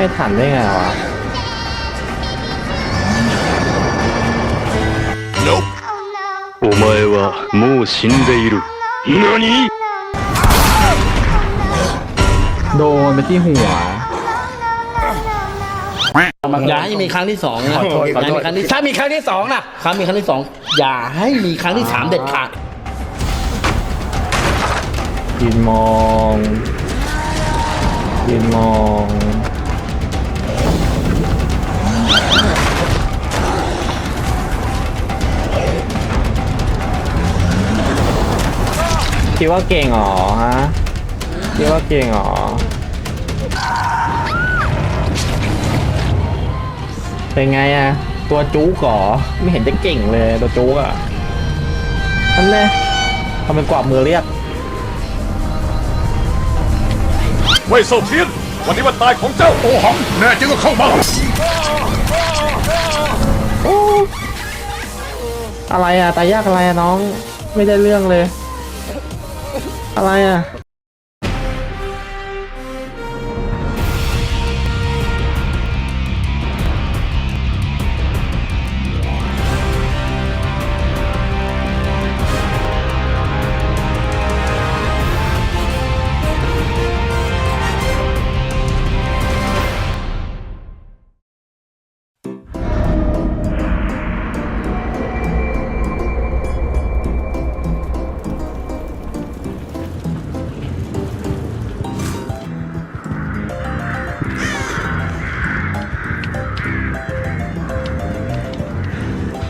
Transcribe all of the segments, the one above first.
ไม่ทันได้ไงวะ お前はもう死んでいる何 โดนไปที่หัว อย่าให้มีครั้งที่สองนะ ขอโทษขอโทษ ย่าให้มีครั้งที่ถ้ามีครั้งที่สองนะครั้งมีครั้งที่สองอย่าให้มีครั้งที่สามเด็ดขาด ยืนมองยืนมอง คิดว่าเก่งเหรอฮะคิดว่าเก่งเหรอเป็นไงอะตัวจู๊กหรอไม่เห็นจะเก่งเลยตัวจู๊กอะนั่นเลยทำเป็นกวาดมือเรียกเว่ยเซเทียนวันนี้วันตายของเจ้าโอหังแน่จริงก็เข้ามา อะไรอะตายยากอะไรอะน้อง ไม่ได้เรื่องเลย อะไรอะ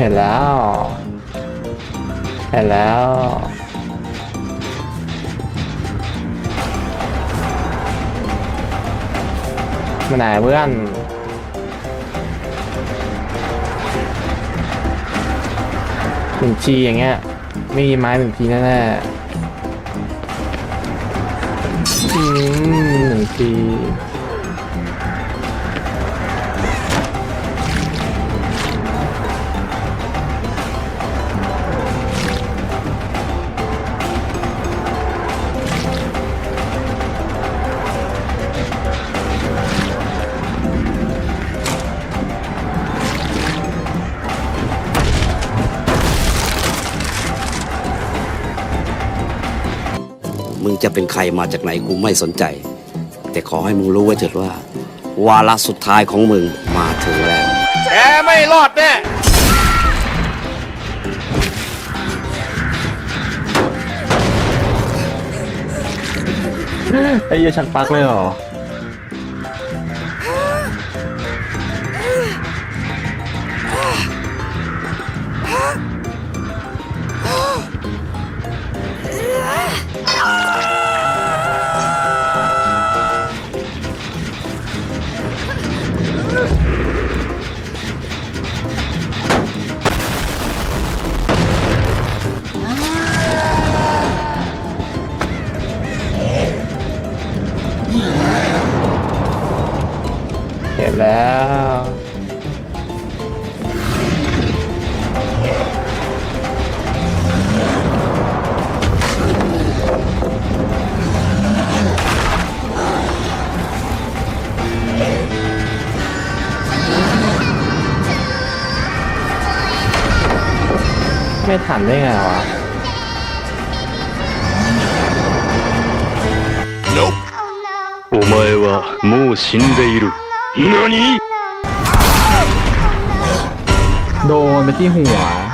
เห็นแล้ว เห็นแล้ว มาไหนเพื่อนหนึ่งทีอย่างเงี้ย ไม่มีไม้หนึ่งทีแน่ๆอืมหนึ่งที จะเป็นใครมาจากไหนกูไม่สนใจ แต่ขอให้มึงรู้ไว้เถิดว่า วาระสุดท้ายของมึงมาถึงแล้วแกไม่รอดแน่ไอ้เหี้ยชักปลักเลยเหรอ ไม่ทันได้ไงวะ お前はもう死んでいる何 โดนไปที่หัว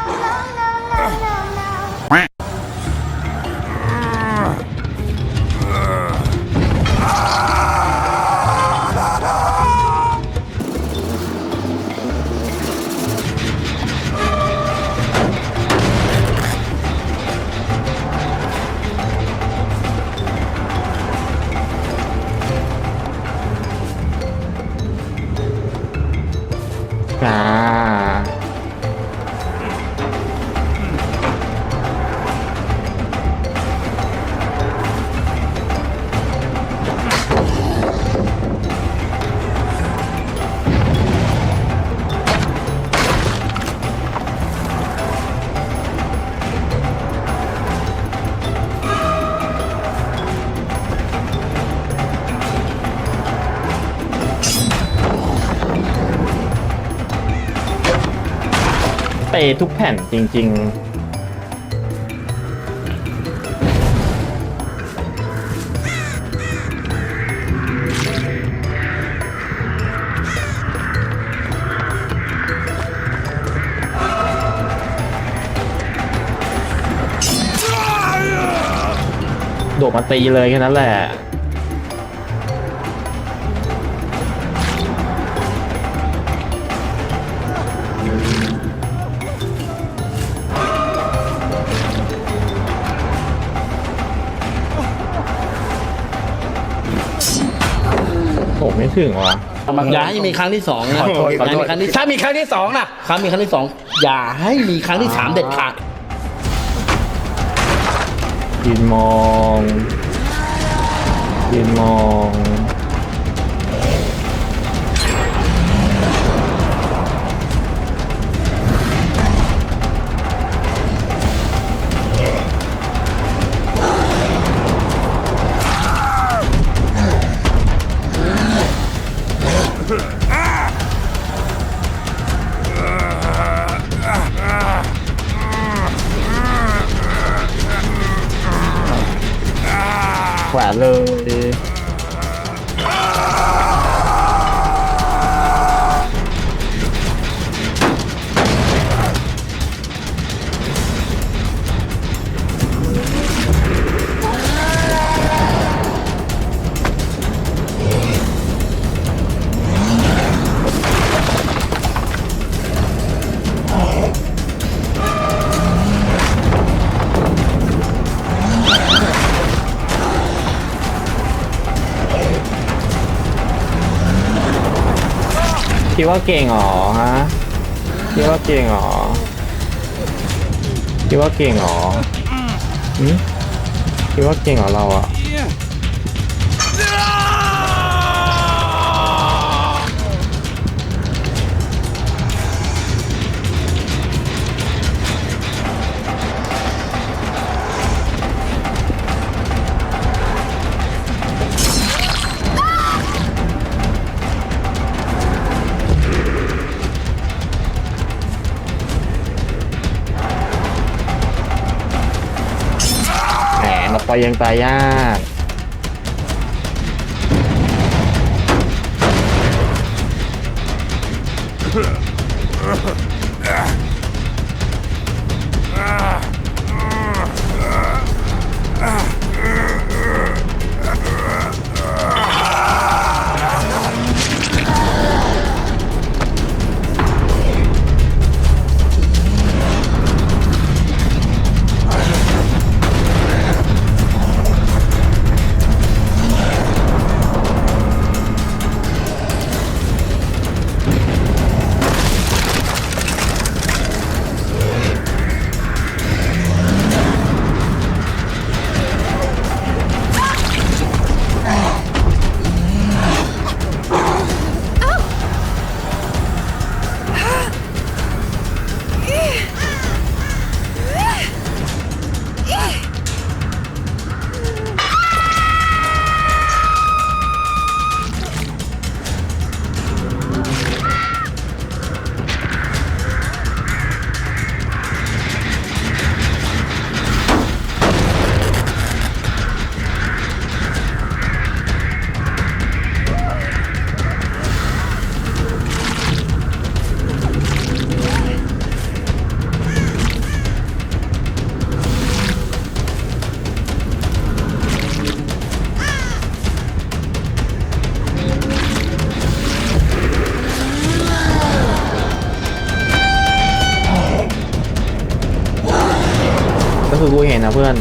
อ่า ทุกแผ่นจริง ๆ โดดมาตีเลยแค่นั้นแหละ ถึงว่ะอย่าให้มีครั้งที่สองนะขอโทษขอโทษ ย่าให้มีครั้งที่ถ้ามีครั้งที่สองนะครั้งมีครั้งที่สองอย่าให้มีครั้งที่สามเด็ดขาดยืนมองยืนมอง แว่าเก่งเหรอฮะคิดว่าเก่งเหรอคิดว่าเก่งเหรอหืมคิดว่าเก่งเหรอเราอะ ยังตายยาก นะเพื่อน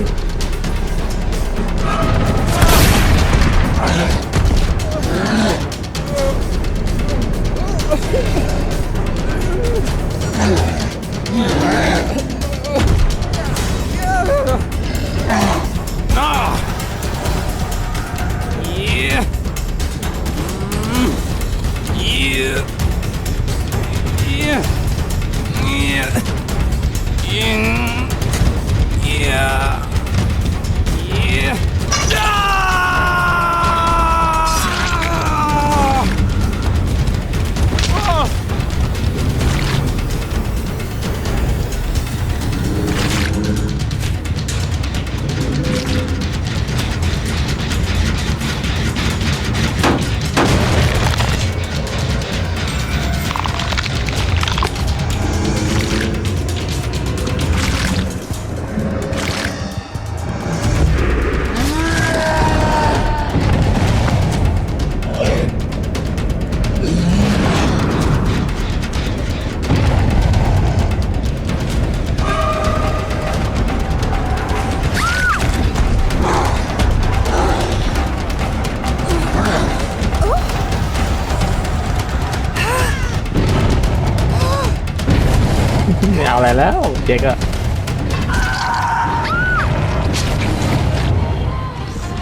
เจ๊กอะ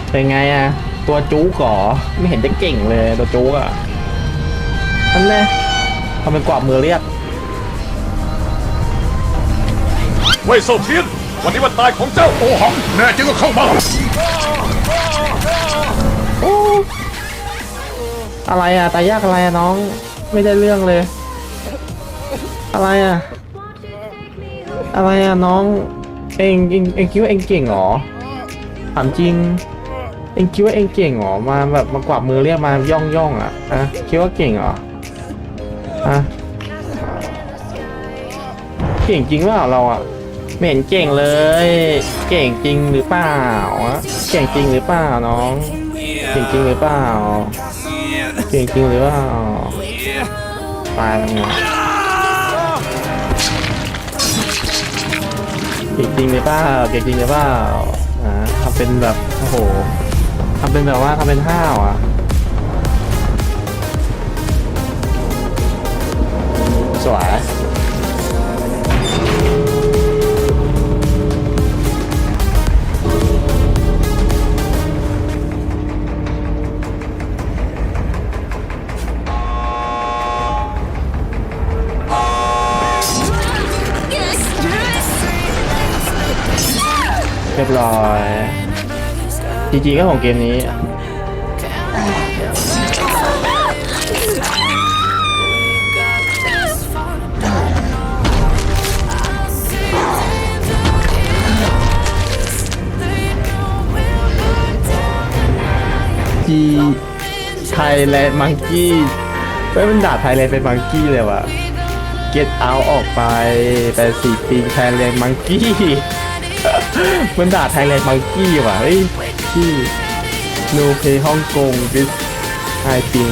เป็นไงอะตัวจู๊ก่อไม่เห็นจะเก่งเลยตัวจู๊อะนั่นแหละทำเป็นกวาดมือเรียกเว่ยเซาเทียน วันนี้วันตายของเจ้าโอหัง แน่จริงก็เข้ามาอะไรอะตายยากอะไรอะน้อง ไม่ได้เรื่องเลย อะไรอะ อะไรอะน้อง เองเองเองคิดว่าเองเก่งเหรอถามจริง เองคิดว่าเองเก่งเหรอมาแบบมากวาดมือเรียกมาย่องย่องอะอะคิดว่าเก่งเหรออะเก่งจริงเปล่าเราอะไม่เห็นเก่งเลย เก่งจริงหรือเปล่าเก่งจริงหรือเปล่าน้อง เก่งจริงหรือเปล่า เก่งจริงหรือเปล่าตายแล้ว เก่งจริงหรือเปล่าเก่งจริงหรือเปล่าอ่าทำเป็นแบบโอ้โหทำเป็นแบบว่าทำเป็นห้าวอะสวย ร้อยจีจีก็ของเกมนี้จีไทยแลนด์มังกี้ไม่มันด่าไทยแลนด์เป็นมังกี้เลยวะ get out ออกไป แต่สี่ปีไทยแลนด์มังกี้ มันด่าไทยแลนด์มังกี้ว่ะเฮ้ยพี่ no pay ฮ่องกงบิสไอปิง